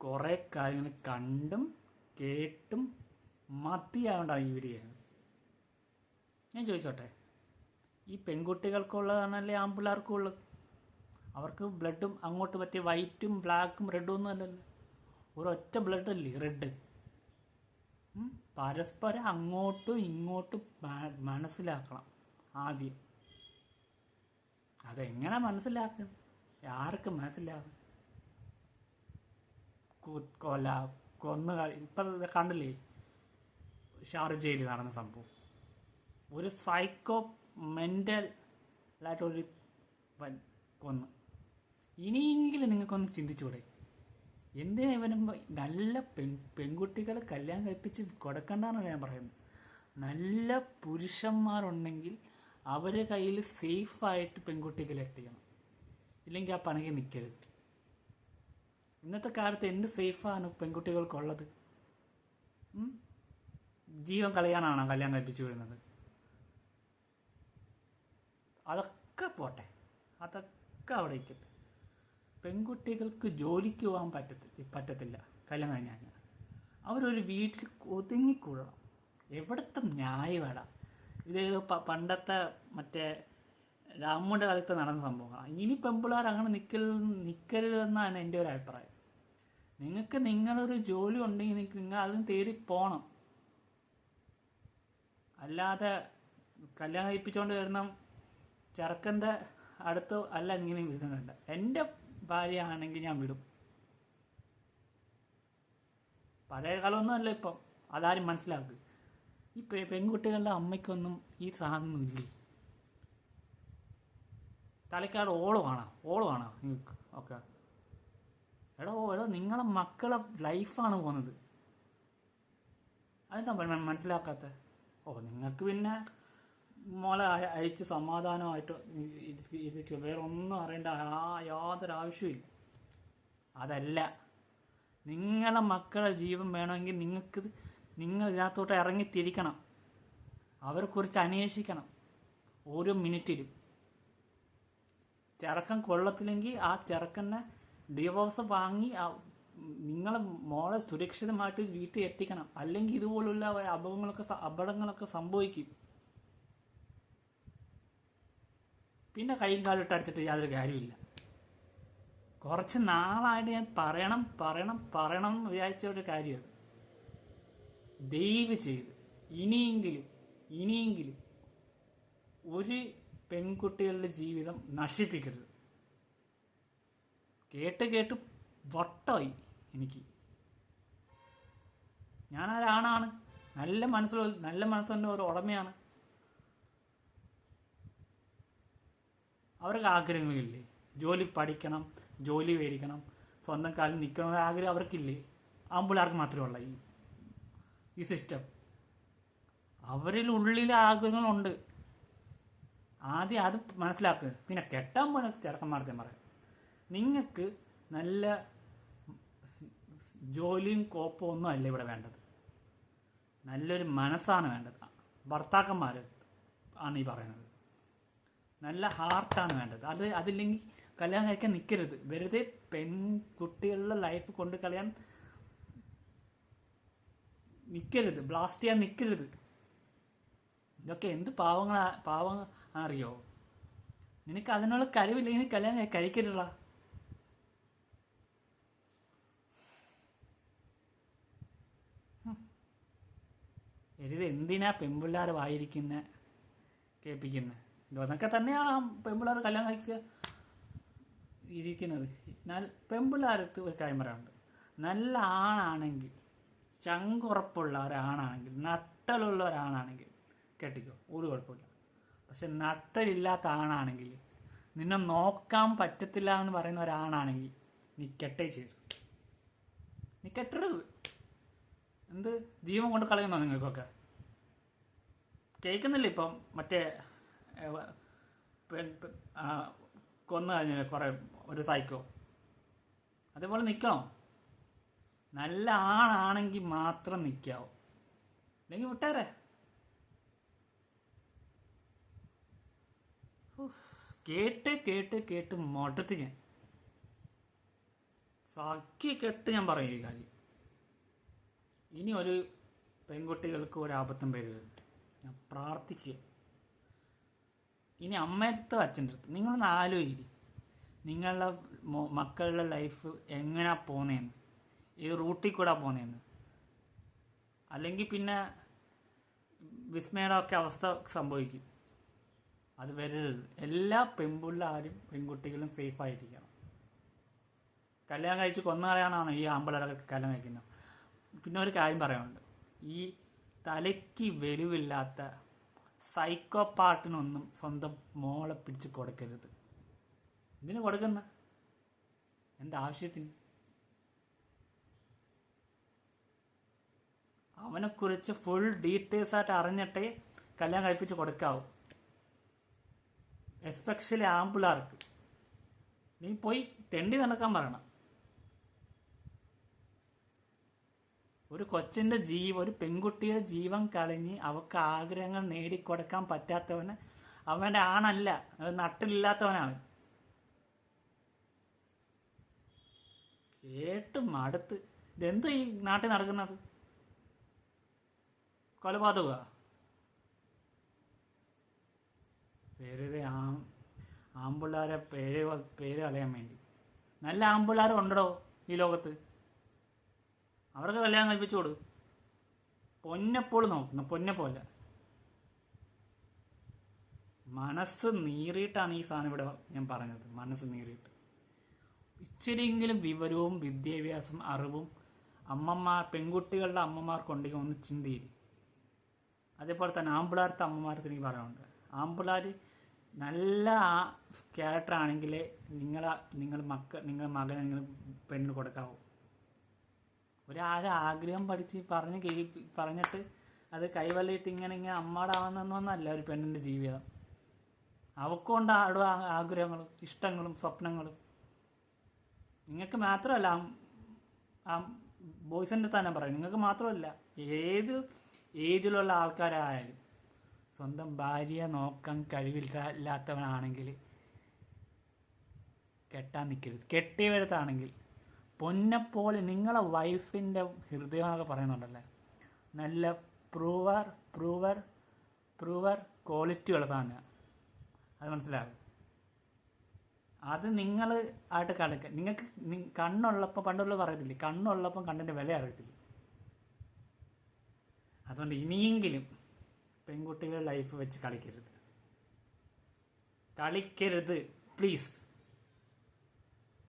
കുറേ കാര്യങ്ങൾ കണ്ടും കേട്ടും മതിയാവേണ്ടാണ് ഈ വീഡിയോ ഞാൻ ചോദിച്ചോട്ടെ ഈ പെൺകുട്ടികൾക്കുള്ളതാണല്ലേ ആൺപിള്ളേർക്കും ഉള്ളത് അവർക്ക് ബ്ലഡും അങ്ങോട്ട് പറ്റിയ വൈറ്റും ബ്ലാക്കും റെഡും ഒന്നും അല്ലല്ലോ. ഒരൊറ്റ ബ്ലഡ് അല്ലേ റെഡ് പരസ്പരം അങ്ങോട്ടും ഇങ്ങോട്ടും മനസ്സിലാക്കണം ആദ്യം. അതെങ്ങനെ മനസ്സിലാക്കും ആർക്ക് മനസ്സിലാക്കും കു- കൊല കൊന്ന ഇപ്പം കണ്ടില്ലേ? ഷാർജയിൽ നടന്ന സംഭവം. ഒരു സൈക്കോ മെന്റൽ ആയിട്ടൊരു കൊന്ന്. ഇനിയെങ്കിലും നിങ്ങൾക്കൊന്ന് ചിന്തിച്ചൂടെ? എന്തിനാ ഇവനും നല്ല പെൺ പെൺകുട്ടികളെ കല്യാണം കഴിപ്പിച്ച് കൊടുക്കണ്ടെന്നാണ് ഞാൻ പറയുന്നത്. നല്ല പുരുഷന്മാരുണ്ടെങ്കിൽ അവരെ കയ്യിൽ സേഫായിട്ട് പെൺകുട്ടികളെ എത്തിക്കണം. ഇല്ലെങ്കിൽ ആ പണിക്ക് നിൽക്കരുത് ഇന്നത്തെ കാലത്ത് എന്ത് സേഫാണ് പെൺകുട്ടികൾക്കുള്ളത്? ജീവൻ കളയാനാണോ കല്യാണം കഴിപ്പിച്ചു വരുന്നത് അതൊക്കെ പോട്ടെ. അതൊക്കെ അവിടെ ഇരിക്കട്ടെ. പെൺകുട്ടികൾക്ക് ജോലിക്ക് പോകാൻ പറ്റത്തി പറ്റത്തില്ല. കല്യാണം കഴിഞ്ഞ് കഴിഞ്ഞാൽ. അവരൊരു വീട്ടിൽ ഒതുങ്ങിക്കൂടണം. എവിടുത്തെ ന്യായവേട ഇത് പണ്ടത്തെ മറ്റേ രാമുടെ കാലത്ത് നടന്ന സംഭവങ്ങളാണ് ഇനി പെമ്പിള്ളേർ അങ്ങനെ നിൽക്കൽ നിൽക്കരുതെന്നാണ് എന്റെ ഒരു അഭിപ്രായം. നിങ്ങൾക്ക് നിങ്ങളൊരു ജോലി ഉണ്ടെങ്കിൽ നിങ്ങൾക്ക് നിങ്ങൾ അതും തേടി പോകണം അല്ലാതെ കല്യാണം കഴിപ്പിച്ചുകൊണ്ട് വരുന്ന ചെറുക്കന്റെ അടുത്ത് അല്ല ഇങ്ങനെ വിടുന്നുണ്ട്. എന്റെ ഭാര്യ ആണെങ്കിൽ ഞാൻ വിടും. പഴയ കാലമൊന്നും അല്ല ഇപ്പം. അതാരും മനസ്സിലാക്കുക ഈ പെൺകുട്ടികളുടെ അമ്മയ്ക്കൊന്നും ഈ സാധനം ഇല്ലേ? തലക്കാട് ഓൾ കാണാം ഓൾ കാണാം നിങ്ങൾക്ക്. ഓക്കെ. എടോ എടോ നിങ്ങളെ മക്കളെ ലൈഫാണ് പോകുന്നത് അതെന്താ മനസ്സിലാക്കാത്ത? ഓ നിങ്ങൾക്ക് പിന്നെ മോളെ അയ- അയച്ച് സമാധാനമായിട്ട് ഇരിക്കുക വേറെ ഒന്നും അറിയേണ്ട ആ യാതൊരു ആവശ്യമില്ല അതല്ല. നിങ്ങളെ മക്കളെ ജീവൻ വേണമെങ്കിൽ നിങ്ങൾക്ക് നിങ്ങൾ ഇതിനകത്തോട്ട് ഇറങ്ങി തിരിക്കണം. അവരെക്കുറിച്ച് അന്വേഷിക്കണം. ഓരോ മിനിറ്റിലും. ചെറുക്കൻ കൊള്ളത്തില്ലെങ്കിൽ ആ ചെറുക്കനെ ഡിവോഴ്സ് വാങ്ങി നിങ്ങളെ മോളെ സുരക്ഷിതമായിട്ട് വീട്ടിൽ എത്തിക്കണം. അല്ലെങ്കിൽ ഇതുപോലുള്ള അപകടങ്ങളൊക്കെ അപകടങ്ങളൊക്കെ സംഭവിക്കും. പിന്നെ കൈയും കാലിട്ട് ഇട്ടടിച്ചിട്ട് യാതൊരു കാര്യമില്ല കുറച്ച് നാളായിട്ട് ഞാൻ പറയണം പറയണം പറയണം എന്ന് വിചാരിച്ച ഒരു കാര്യം ദയവ് ചെയ്ത് ഇനിയെങ്കിലും ഇനിയെങ്കിലും ഒരു പെൺകുട്ടികളുടെ ജീവിതം നശിപ്പിക്കരുത്. കേട്ട് കേട്ട് വട്ടായി എനിക്ക്. ഞാൻ ആരാണാണ് നല്ല മനസ്സിലുള്ള നല്ല മനസ്സിന്റെ ഒരു ഉടമയാണ്. അവർക്ക് ആഗ്രഹങ്ങളില്ലേ? ജോലി പഠിക്കണം ജോലി മേടിക്കണം സ്വന്തം കാലിൽ നിൽക്കണം ആഗ്രഹം അവർക്കില്ലേ? ആമ്പിള്ളേർക്ക് മാത്രമേ ഉള്ളൂ ഈ സിസ്റ്റം അവരിൽ ഉള്ളിൽ ആഗ്രഹങ്ങളുണ്ട്. ആദ്യം അത് മനസ്സിലാക്കുക പിന്നെ കെട്ടാൻ പോണ ചെറുക്കന്മാർക്ക് ഞാൻ പറയാം. നിങ്ങൾക്ക് നല്ല ജോലിയും കോപ്പവും ഒന്നും അല്ല ഇവിടെ വേണ്ടത്. നല്ലൊരു മനസ്സാണ് വേണ്ടത്. ഭർത്താക്കന്മാർ ആണ് ഈ പറയുന്നത്. നല്ല ഹാർട്ടാണ് വേണ്ടത്. അത് അതില്ലെങ്കിൽ കല്യാണം കഴിക്കാൻ നിൽക്കരുത് വെറുതെ പെൺകുട്ടികളുടെ ലൈഫ് കൊണ്ട് കളയാൻ നിൽക്കരുത് ബ്ലാസ്റ്റ് ചെയ്യാൻ നിൽക്കരുത് ഇതൊക്കെ എന്ത് പാവങ്ങളാ പാവങ്ങൾ അറിയോ? നിനക്ക് അതിനുള്ള കഴിവില്ലെങ്കിൽ നീ കല്യാണം കഴിക്കരുള്ള ഇത് എന്തിനാ പെൺപിള്ളേർ വായിരിക്കുന്ന? കേൾപ്പിക്കുന്നത് ഇതൊക്കെ തന്നെയാണ് ആ പെൺപിള്ളേർ കല്യാണം കഴിക്കുക ഇരിക്കുന്നത്? എന്നാൽ പെൺപിള്ളേർക്ക് ഒരു കാര്യം പറയാനുണ്ട്. നല്ല ആണാണെങ്കിൽ ചങ്കുറപ്പുള്ള ഒരാണാണെങ്കിൽ നട്ടലുള്ള ഒരാണാണെങ്കിൽ കേട്ടിക്കോ? ഒരു കുഴപ്പമില്ല. പക്ഷെ നട്ടലില്ലാത്ത ആണാണെങ്കിൽ നിന്നെ നോക്കാൻ പറ്റത്തില്ല എന്ന് പറയുന്ന ഒരാണാണെങ്കിൽ നീ കെട്ടേ ചെയ്തു. നീ കെട്ടരുത് എന്ത് ജീവൻ കൊണ്ട് കളയുന്നോ നിങ്ങൾക്കൊക്കെ? കേൾക്കുന്നില്ല ഇപ്പം മറ്റേ കൊന്നു കഴിഞ്ഞ കുറെ ഒരു സൈക്കോ അതേപോലെ നിൽക്കണോ നല്ല ആണാണെങ്കിൽ മാത്രം നിൽക്കാവോ അല്ലെങ്കിൽ വിട്ടേരെ. കേട്ട് കേട്ട് കേട്ട് മടുത്ത് ഞാൻ. സാക്കി കെട്ട് ഞാൻ പറയും ഈ കാര്യം. ഇനി ഒരു പെൺകുട്ടികൾക്ക് ഒരു ആപത്തും വരരുത്. ഞാൻ പ്രാർത്ഥിക്കുക. ഇനി അമ്മയടുത്ത് അച്ഛന്റെ അടുത്ത് നിങ്ങളൊന്ന് ആലോചിക്കും. നിങ്ങളുടെ മക്കളുടെ ലൈഫ് എങ്ങനെയാ പോകുന്നതെന്ന് ഏത് റൂട്ടിൽ കൂടെ പോകുന്നതെന്ന് അല്ലെങ്കിൽ പിന്നെ വിസ്മയുടെ അവസ്ഥ സംഭവിക്കും. അത് വരരുത്. എല്ലാ പെൺപിള്ളാരും പെൺകുട്ടികളും സേഫ് ആയിരിക്കണം. കല്യാണം കഴിച്ച് കൊന്നു ഈ ആമ്പിളരൊക്കെ കല്യാണം കഴിക്കുന്നത്. പിന്നെ ഒരു കാര്യം പറയാനുണ്ട്. ഈ തലയ്ക്ക് വെളിവില്ലാത്ത സൈക്കോ പാർട്ടിനൊന്നും സ്വന്തം മോളെ പിടിച്ച് കൊടുക്കരുത്. ഇതിന് കൊടുക്കുന്ന? എന്താവശ്യത്തിന് അവനെക്കുറിച്ച് ഫുൾ ഡീറ്റെയിൽസ് ആയിട്ട് അറിഞ്ഞിട്ടേ കല്യാണം കഴിപ്പിച്ച് കൊടുക്കാവൂ. എസ്പെഷ്യലി ആമ്പിളാർക്ക് നീ പോയി തെണ്ടി നടക്കാൻ പറയണം. ഒരു കൊച്ചിന്റെ ജീവ ഒരു പെൺകുട്ടിയുടെ ജീവൻ കളഞ്ഞ് അവക്ക് ആഗ്രഹങ്ങൾ നേടിക്കൊടുക്കാൻ പറ്റാത്തവന് അവന്റെ ആണല്ല നട്ടിലില്ലാത്തവനാണ്. കേട്ട് അടുത്ത് ഇതെന്ത് ഈ നാട്ടിൽ നടക്കുന്നത്? കൊലപാതക വെറുതെ ആ ആമ്പിള്ളാരെ പേര് പേര് കളയാൻ വേണ്ടി. നല്ല ആമ്പിള്ളാരും ഉണ്ടോ ഈ ലോകത്ത്? അവർക്ക് കല്യാണം കൽപ്പിച്ചു കൊടു പൊന്നെപ്പോൾ നോക്കുന്നു പൊന്നെപ്പോലെ മനസ്സ് നീറിയിട്ടാണ് ഈ സാധനം ഇവിടെ ഞാൻ പറഞ്ഞത്. മനസ്സ് നീറിയിട്ട്. ഇച്ചിരിയെങ്കിലും വിവരവും വിദ്യാഭ്യാസം അറിവും അമ്മമാർ പെൺകുട്ടികളുടെ അമ്മമാർക്കുണ്ടെങ്കിൽ ഒന്ന് ചിന്തിയില്ല അതേപോലെ തന്നെ ആമ്പിളാരത്തെ അമ്മമാർക്ക് എനിക്ക് പറയാനുണ്ട്. ആമ്പിളാർ നല്ല ക്യാരക്ടർ ആണെങ്കിൽ നിങ്ങളെ നിങ്ങൾ മക്ക നിങ്ങളുടെ മകനെ നിങ്ങൾ പെണ്ണിന് കൊടുക്കാവൂ. ഒരാളെ ആഗ്രഹം പഠിച്ച് പറഞ്ഞ് പറഞ്ഞിട്ട് അത് കൈവള്ളിയിട്ട് ഇങ്ങനെ ഇങ്ങനെ അമ്മാടാവുന്നൊന്നല്ല ഒരു പെണ്ണിന്റെ ജീവിതം. അവക്കൊണ്ട് ആടും ആഗ്രഹങ്ങളും ഇഷ്ടങ്ങളും സ്വപ്നങ്ങളും. നിങ്ങൾക്ക് മാത്രമല്ല ആ ബോയ്സിന്റെ തന്നെ പറയും നിങ്ങൾക്ക് മാത്രമല്ല ഏത് ഏജിലുള്ള ആൾക്കാരായാലും. സ്വന്തം ഭാര്യയെ നോക്കാൻ കഴിവില്ലാത്തവനാണെങ്കിൽ കെട്ടാൻ നിൽക്കരുത് കെട്ടിയവരത്താണെങ്കിൽ പൊന്നെപ്പോലെ നിങ്ങളെ വൈഫിന്റെ ഹൃദയം എന്നൊക്കെ പറയുന്നുണ്ടല്ലേ? നല്ല പ്രൂവർ പ്രൂവർ പ്രൂവർ ക്വാളിറ്റി ഉള്ള സാധനമാണ് അത് മനസ്സിലാകും അത് നിങ്ങൾ ആയിട്ട് കടക്കുക നിങ്ങൾക്ക് കണ്ണുള്ളപ്പം കണ്ണുള്ളപ്പോൾ പണ്ടുള്ള പറയത്തില്ലേ? കണ്ണുള്ളപ്പം കണ്ണിന്റെ വില അറിയത്തില്ല. അതുകൊണ്ട് ഇനിയെങ്കിലും പെൺകുട്ടികളുടെ ലൈഫ് വെച്ച് കളിക്കരുത്. കളിക്കരുത്. പ്ലീസ്